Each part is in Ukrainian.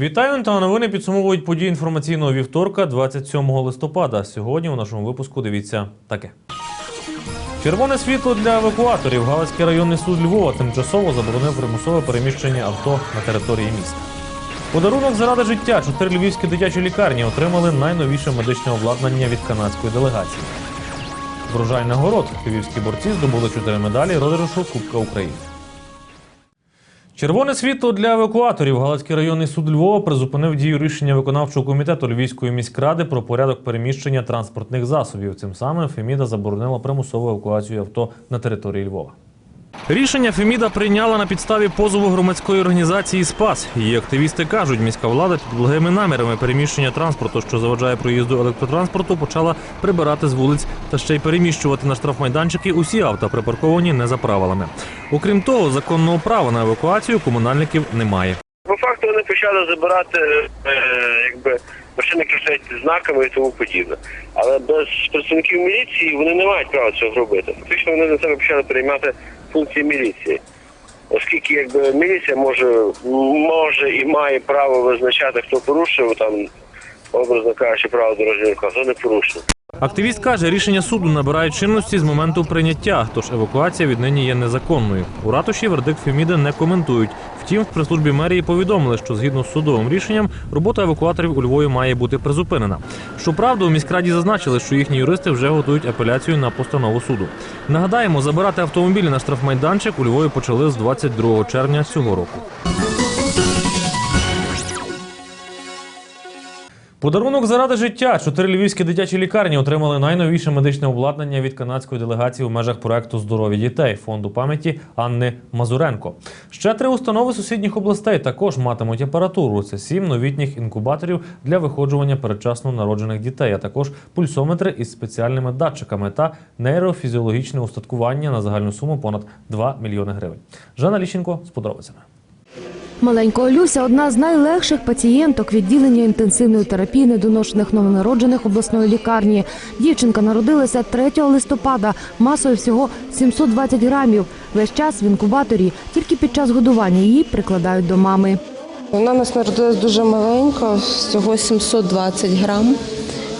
Вітаю та новини підсумовують події інформаційного вівторка 27 листопада. Сьогодні у нашому випуску дивіться таке. Червоне світло для евакуаторів. Галицький районний суд Львова тимчасово заборонив примусове переміщення авто на території міста. Подарунок заради життя. Чотири львівські дитячі лікарні отримали найновіше медичне обладнання від канадської делегації. Врожай нагород. Львівські борці здобули чотири медалі розіграшу Кубка України. Червоне світло для евакуаторів. Галицький районний суд Львова призупинив дію рішення виконавчого комітету Львівської міськради про порядок переміщення транспортних засобів. Цим самим Феміда заборонила примусову евакуацію авто на території Львова. Рішення Феміда прийняла на підставі позову громадської організації Спас. Її активісти кажуть, міська влада під благими намірами переміщення транспорту, що заважає проїзду електротранспорту, почала прибирати з вулиць та ще й переміщувати на штрафмайданчики усі авто, припарковані не за правилами. Окрім того, законного права на евакуацію комунальників немає. По факту вони почали забирати е, якби машини, стоять знаками і тому подібне. Але без працівників міліції вони не мають права цього зробити. Фактично вони на себе почали приймати функції міліції. Оскільки якби міліція може, може і має право визначати, хто порушив там, образно кажучи, право дорожнього руху, хто не порушив. Активіст каже, рішення суду набирає чинності з моменту прийняття, тож евакуація віднині є незаконною. У ратуші вердикт Феміда не коментують. Втім, в прес-службі мерії повідомили, що згідно з судовим рішенням робота евакуаторів у Львові має бути призупинена. Щоправда, у міськраді зазначили, що їхні юристи вже готують апеляцію на постанову суду. Нагадаємо, забирати автомобілі на штрафмайданчик у Львові почали з 22 червня цього року. Подарунок заради життя. Чотири львівські дитячі лікарні отримали найновіше медичне обладнання від канадської делегації у межах проекту Здорові дітей фонду пам'яті Анни Мазуренко. Ще три установи сусідніх областей також матимуть апаратуру. Це сім новітніх інкубаторів для виходжування передчасно народжених дітей, а також пульсометри із спеціальними датчиками та нейрофізіологічне устаткування на загальну суму понад 2 мільйони гривень. Жанна Ліщенко з подробицями. Маленька Олюся – одна з найлегших пацієнток відділення інтенсивної терапії недоношених новонароджених обласної лікарні. Дівчинка народилася 3 листопада, масою всього 720 грамів. Весь час в інкубаторі, тільки під час годування її прикладають до мами. Вона нас народилась дуже маленька, всього 720 грам.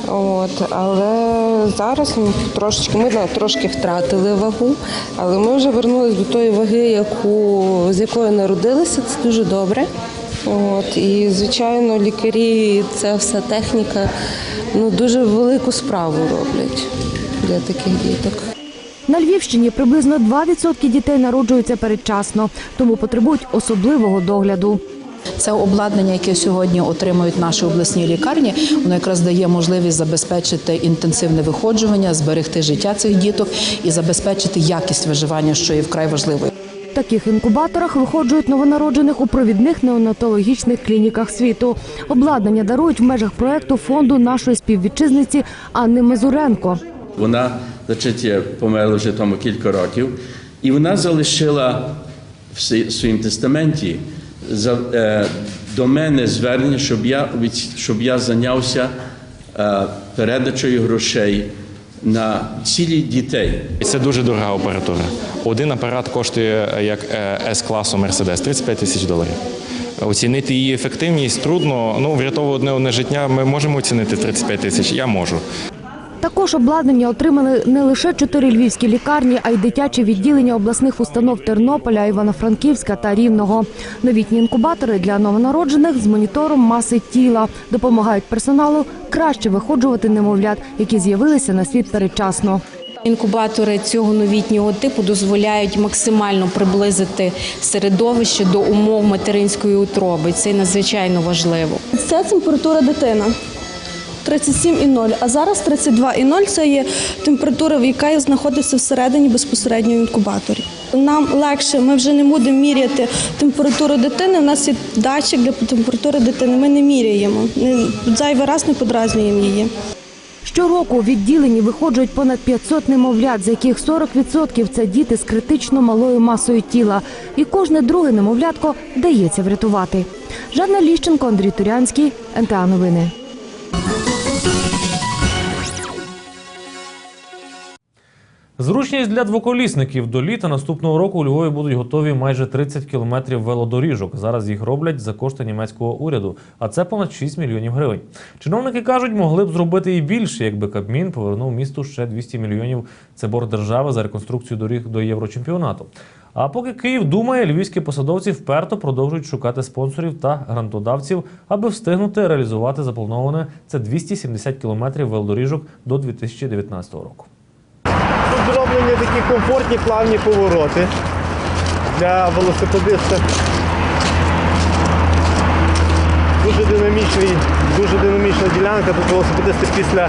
От, але зараз трошечки, ми да, трошки втратили вагу, але ми вже вернулися до тої ваги, яку, з якої народилися, це дуже добре. От, і, звичайно, лікарі, ця вся техніка ну, дуже велику справу роблять для таких діток. На Львівщині приблизно 2% дітей народжуються передчасно, тому потребують особливого догляду. Це обладнання, яке сьогодні отримують наші обласні лікарні, воно якраз дає можливість забезпечити інтенсивне виходжування, зберегти життя цих діток і забезпечити якість виживання, що є вкрай важливою. В таких інкубаторах виходжують новонароджених у провідних неонатологічних клініках світу. Обладнання дарують в межах проекту фонду нашої співвітчизниці Анни Мазуренко. Вона, значить, померла вже тому кілька років, і вона залишила в своїм тестаменті за, е, до мене звернення, щоб я, щоб я зайнявся е, передачею грошей на цілі дітей. Це дуже дорога апаратура. Один апарат коштує е, як С-класу Мерседес 35 тисяч доларів. Оцінити її ефективність трудно. Ну, врятовувати одне одне життя ми можемо оцінити 35 тисяч. Я можу. Також обладнання отримали не лише чотири львівські лікарні, а й дитячі відділення обласних установ Тернополя, Івано-Франківська та Рівного. Новітні інкубатори для новонароджених з монітором маси тіла допомагають персоналу краще виходжувати немовлят, які з'явилися на світ передчасно. Інкубатори цього новітнього типу дозволяють максимально приблизити середовище до умов материнської утроби. Це надзвичайно важливо. Це температура дитини. 37,0, а зараз 32,0 – це є температура, в яка знаходиться всередині безпосередньо в інкубаторі. Нам легше, ми вже не будемо міряти температуру дитини. У нас є датчик для температури дитини. Ми не міряємо. Зайвий раз не подразнюємо її. Щороку у відділенні виходжують понад 500 немовлят, з яких 40% – це діти з критично малою масою тіла. І кожне друге немовлятко вдається врятувати. Жанна Ліщенко, Андрій Турянський, НТА Новини. Зручність для двоколісників до літа наступного року у Львові будуть готові майже 30 кілометрів велодоріжок. Зараз їх роблять за кошти німецького уряду, а це понад 6 мільйонів гривень. Чиновники кажуть, могли б зробити і більше, якби Кабмін повернув місту ще 200 мільйонів. Це борг держави за реконструкцію доріг до Єврочемпіонату. А поки Київ думає, львівські посадовці вперто продовжують шукати спонсорів та грантодавців, аби встигнути реалізувати заплановане це 270 кілометрів велодоріжок до 2019 року. Зроблені такі комфортні плавні повороти для велосипедиста. Дуже динамічний, дуже динамічна ділянка. Тут велосипедисти після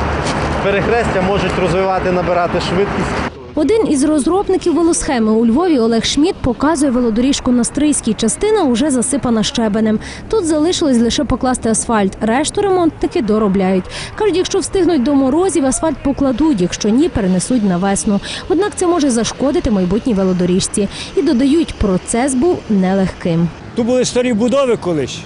перехрестя можуть розвивати, набирати швидкість. Один із розробників велосхеми у Львові Олег Шміт показує велодоріжку на Стрийській. Частина уже засипана щебенем. Тут залишилось лише покласти асфальт. Решту ремонтники доробляють. Кажуть, якщо встигнуть до морозів, асфальт покладуть, якщо ні, перенесуть на весну. Однак це може зашкодити майбутній велодоріжці. І додають, процес був нелегким. Тут були старі будови колись,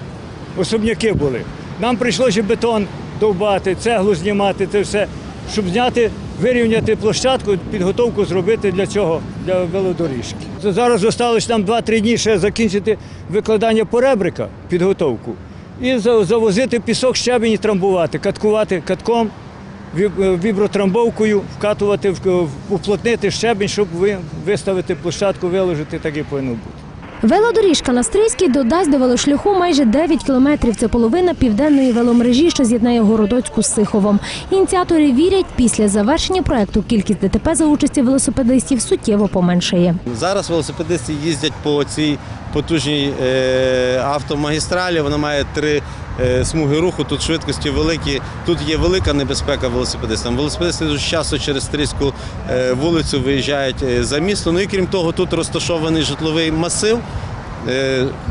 особняки були. Нам прийшлося бетон довбати, цеглу знімати, це все, щоб зняти, вирівняти площадку, підготовку зробити для цього, для велодоріжки. Зараз залишилось нам 2-3 дні ще закінчити викладання поребрика, підготовку, і завозити пісок, щебень і трамбувати, каткувати катком, е, вібротрамбовкою, вкатувати, уплотнити щебень, щоб виставити площадку, виложити, так і повинно бути. Велодоріжка на Стрийській додасть до велошляху майже 9 кілометрів. Це половина південної веломережі, що з'єднає Городоцьку з Сиховом. Ініціатори вірять, після завершення проекту кількість ДТП за участі велосипедистів суттєво поменшає. Зараз велосипедисти їздять по цій потужній е, автомагістралі. Вона має три е, смуги руху. Тут швидкості великі. Тут є велика небезпека велосипедистам. Велосипедисти дуже часто через Стрийську е, вулицю виїжджають за місто. Ну і крім того, тут розташований житловий масив.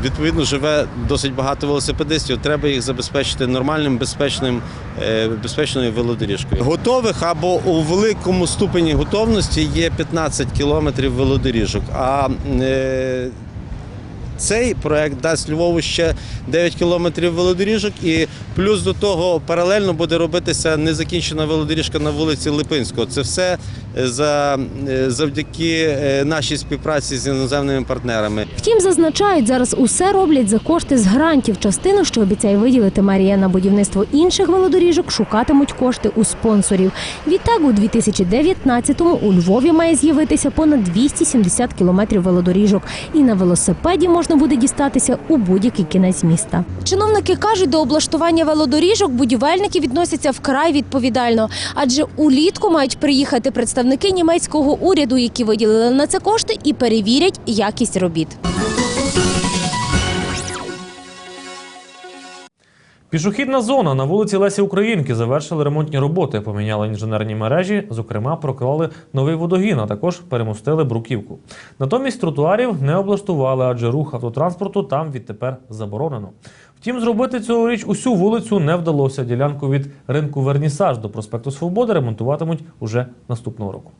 Відповідно, живе досить багато велосипедистів. Треба їх забезпечити нормальним, безпечним, безпечною велодоріжкою. Готових або у великому ступені готовності є 15 кілометрів велодоріжок. А цей проект дасть Львову ще 9 кілометрів велодоріжок, і плюс до того паралельно буде робитися незакінчена велодоріжка на вулиці Липинського. Це все за, е, завдяки е, нашій співпраці з іноземними партнерами. Втім, зазначають, зараз усе роблять за кошти з грантів. Частину, що обіцяє виділити Марія на будівництво інших велодоріжок, шукатимуть кошти у спонсорів. Відтак, у 2019-му у Львові має з'явитися понад 270 кілометрів велодоріжок, і на велосипеді можна буде дістатися у будь-який кінець міста. Чиновники кажуть, до облаштування велодоріжок будівельники відносяться вкрай відповідально, адже улітку мають приїхати представники німецького уряду, які виділили на це кошти, і перевірять якість робіт. Пішохідна зона на вулиці Лесі Українки завершили ремонтні роботи, поміняли інженерні мережі, зокрема, проклали новий водогін, а також перемостили бруківку. Натомість тротуарів не облаштували, адже рух автотранспорту там відтепер заборонено. Втім, зробити цьогоріч усю вулицю не вдалося. Ділянку від ринку Вернісаж до проспекту Свободи ремонтуватимуть уже наступного року.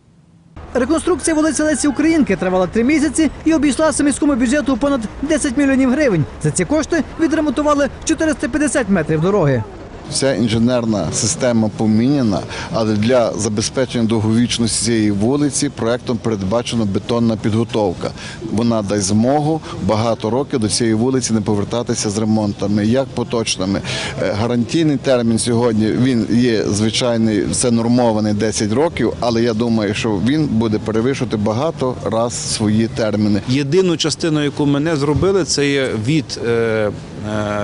Реконструкція вулиці Лесі Українки тривала три місяці і обійшлася міському бюджету понад 10 мільйонів гривень. За ці кошти відремонтували 450 метрів дороги. Вся інженерна система поміняна, але для забезпечення довговічності цієї вулиці проектом передбачена бетонна підготовка. Вона дасть змогу багато років до цієї вулиці не повертатися з ремонтами, як поточними. Е, Гарантійний термін сьогодні він є звичайний, це нормований 10 років, але я думаю, що він буде перевищувати багато раз свої терміни. Єдину частину, яку ми не зробили, це є від е,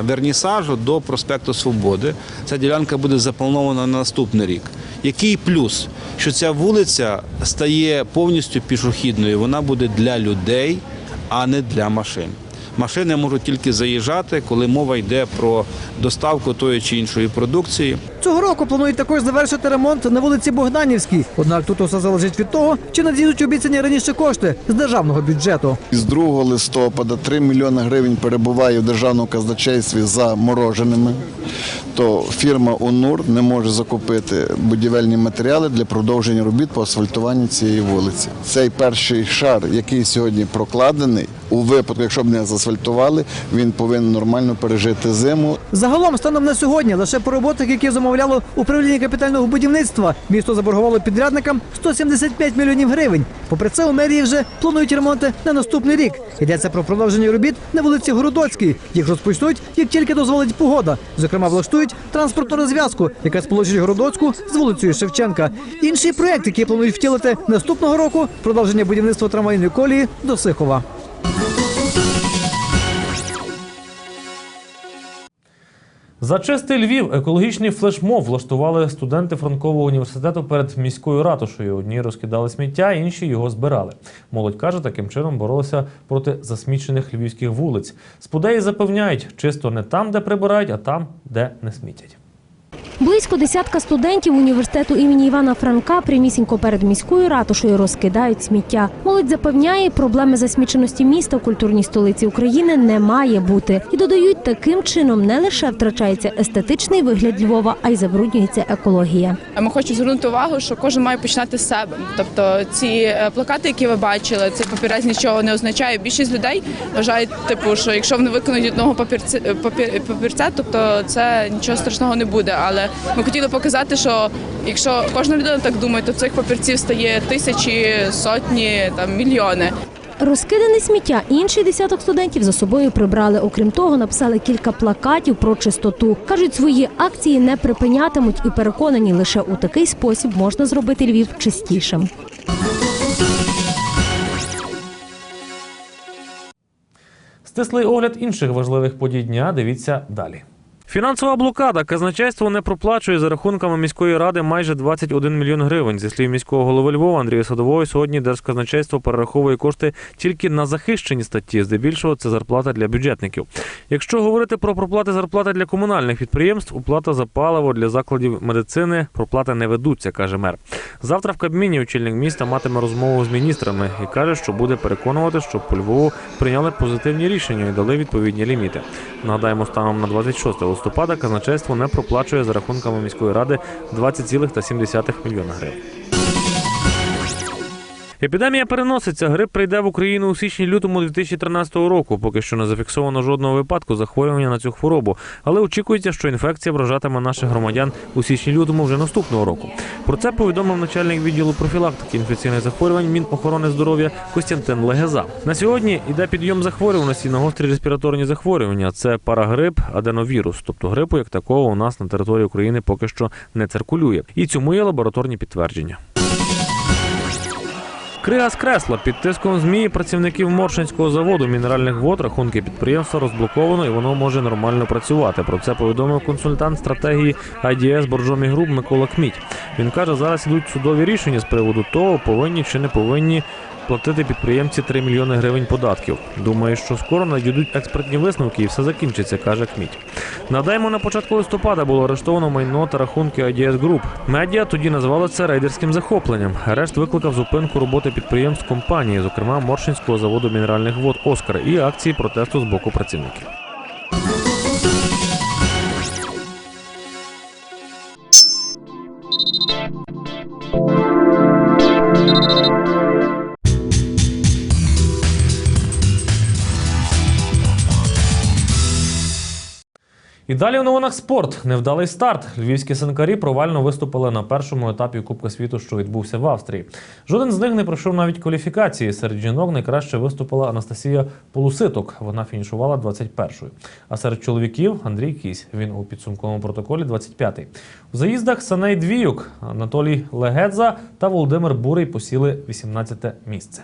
Вернісажу до проспекту Свободи. Ця ділянка буде запланована на наступний рік. Який плюс? Що ця вулиця стає повністю пішохідною, вона буде для людей, а не для машин. Машини можуть тільки заїжджати, коли мова йде про доставку тої чи іншої продукції. Цього року планують також завершити ремонт на вулиці Богданівській. Однак тут усе залежить від того, чи надійдуть обіцяні раніше кошти з державного бюджету. Із 2 листопада 3 мільйони гривень перебуває в державному казначействі замороженими. То фірма УНУР не може закупити будівельні матеріали для продовження робіт по асфальтуванню цієї вулиці. Цей перший шар, який сьогодні прокладений, у випадку, якщо б не за заасфальтували, він повинен нормально пережити зиму. Загалом, станом на сьогодні, лише по роботах, які замовляло управління капітального будівництва, місто заборгувало підрядникам 175 мільйонів гривень. Попри це, у мерії вже планують ремонти на наступний рік. Йдеться про продовження робіт на вулиці Городоцькій. Їх розпочнуть, як тільки дозволить погода. Зокрема, влаштують транспортну розв'язку, яка сполучить Городоцьку з вулицею Шевченка. Інший проект, який планують втілити наступного року, продовження будівництва трамвайної колії до Сихова. За чистий Львів екологічний флешмоб влаштували студенти Франкового університету перед міською ратушею. Одні розкидали сміття, інші його збирали. Молодь каже, таким чином боролися проти засмічених львівських вулиць. Спудеї запевняють, чисто не там, де прибирають, а там, де не смітять. Близько десятка студентів університету імені Івана Франка прямісінько перед міською ратушею розкидають сміття. Молодь запевняє, проблеми засміченості міста в культурній столиці України не має бути. І додають, таким чином не лише втрачається естетичний вигляд Львова, а й забруднюється екологія. Ми хочемо звернути увагу, що кожен має починати з себе. Тобто ці е, плакати, які ви бачили, цей папірець нічого не означає. Більшість людей вважають, типу, що якщо вони виконують одного папірця, папірця, тобто це нічого страшного не буде. Але ми хотіли показати, що якщо кожна людина так думає, то цих папірців стає тисячі, сотні, там мільйони. Розкидане сміття інший десяток студентів за собою прибрали. Окрім того, написали кілька плакатів про чистоту. Кажуть, свої акції не припинятимуть і переконані, лише у такий спосіб можна зробити Львів чистішим. Стислий огляд інших важливих подій дня. Дивіться далі. Фінансова блокада. Казначейство не проплачує за рахунками міської ради майже 21 мільйон гривень. Зі слів міського голови Львова Андрія Садової, сьогодні Держказначейство перераховує кошти тільки на захищені статті. Здебільшого це зарплата для бюджетників. Якщо говорити про проплати зарплати для комунальних підприємств, оплата за паливо для закладів медицини проплати не ведуться, каже мер. Завтра в Кабміні очільник міста матиме розмову з міністрами і каже, що буде переконувати, щоб по Львову прийняли позитивні рішення і дали відповідні ліміти. Нагадаємо, станом на 26 листопада казначейство не проплачує за рахунками міської ради 20,7 мільйона гривень. Епідемія переноситься. Грип прийде в Україну у січні-лютому 2013 року. Поки що не зафіксовано жодного випадку захворювання на цю хворобу. Але очікується, що інфекція вражатиме наших громадян у січні-лютому вже наступного року. Про це повідомив начальник відділу профілактики інфекційних захворювань Мінохорони здоров'я Костянтин Легеза. На сьогодні йде підйом захворюваності на гострі респіраторні захворювання. Це парагрип, аденовірус, тобто грипу як такого у нас на території України поки що не циркулює. І цьому є лабораторні підтвердження. Крига скресла під тиском змії працівників Моршинського заводу мінеральних вод рахунки підприємства розблоковано і воно може нормально працювати. Про це повідомив консультант стратегії IDS Боржомі Груп Микола Кміть. Він каже, зараз ідуть судові рішення з приводу того, повинні чи не повинні платити підприємці 3 мільйони гривень податків. Думаю, що скоро надійдуть експертні висновки і все закінчиться, каже Кміть. Надаймо на початку листопада було арештовано майно та рахунки IDS Group. Медіа тоді називали це рейдерським захопленням. Арешт викликав зупинку роботи підприємств компанії, зокрема Моршинського заводу мінеральних вод Оскар, і акції протесту з боку працівників. І далі у новинах спорт. Невдалий старт. Львівські синкарі провально виступили на першому етапі Кубка світу, що відбувся в Австрії. Жоден з них не пройшов навіть кваліфікації. Серед жінок найкраще виступила Анастасія Полуситок. Вона фінішувала 21-ю. А серед чоловіків Андрій Кісь. Він у підсумковому протоколі 25-й. У заїздах Саней Двіюк, Анатолій Легедза та Володимир Бурий посіли 18-те місце.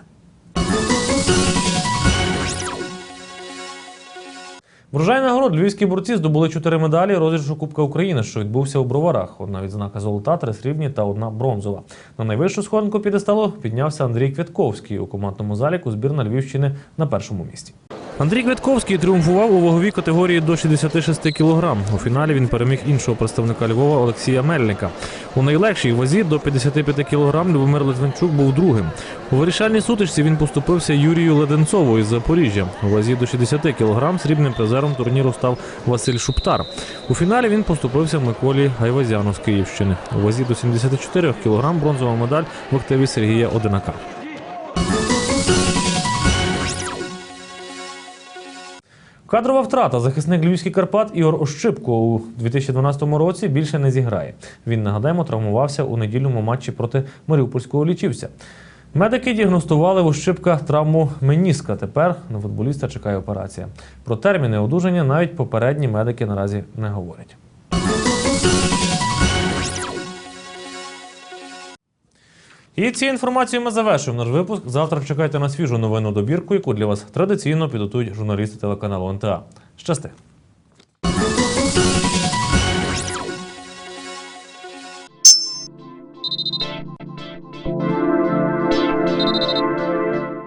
Врожай нагород львівські борці здобули чотири медалі розіграшу Кубка України, що відбувся у Броварах. Одна відзнака золота, три срібні та одна бронзова. На найвищу сходинку підесталу піднявся Андрій Квятковський у командному заліку збірна Львівщини на першому місці. Андрій Квятковський тріумфував у ваговій категорії до 66 кг. У фіналі він переміг іншого представника Львова Олексія Мельника. У найлегшій вазі до 55 кг Любомир Литвинчук був другим. У вирішальній сутичці він поступився Юрію Леденцову із Запоріжжя. У вазі до 60 кг срібним призером турніру став Василь Шуптар. У фіналі він поступився Миколі Гайвазяну з Київщини. У вазі до 74 кг бронзова медаль в активі Сергія Одинака. Кадрова втрата. Захисник Львівський Карпат Ігор Ощипко у 2012 році більше не зіграє. Він, нагадаємо, травмувався у недільному матчі проти Маріупольського лічівця. Медики діагностували в Ощипка травму меніска. Тепер на футболіста чекає операція. Про терміни одужання навіть попередні медики наразі не говорять. І цією інформацією ми завершуємо наш випуск. Завтра чекайте на свіжу новину добірку, яку для вас традиційно підготують журналісти телеканалу НТА. Щасти!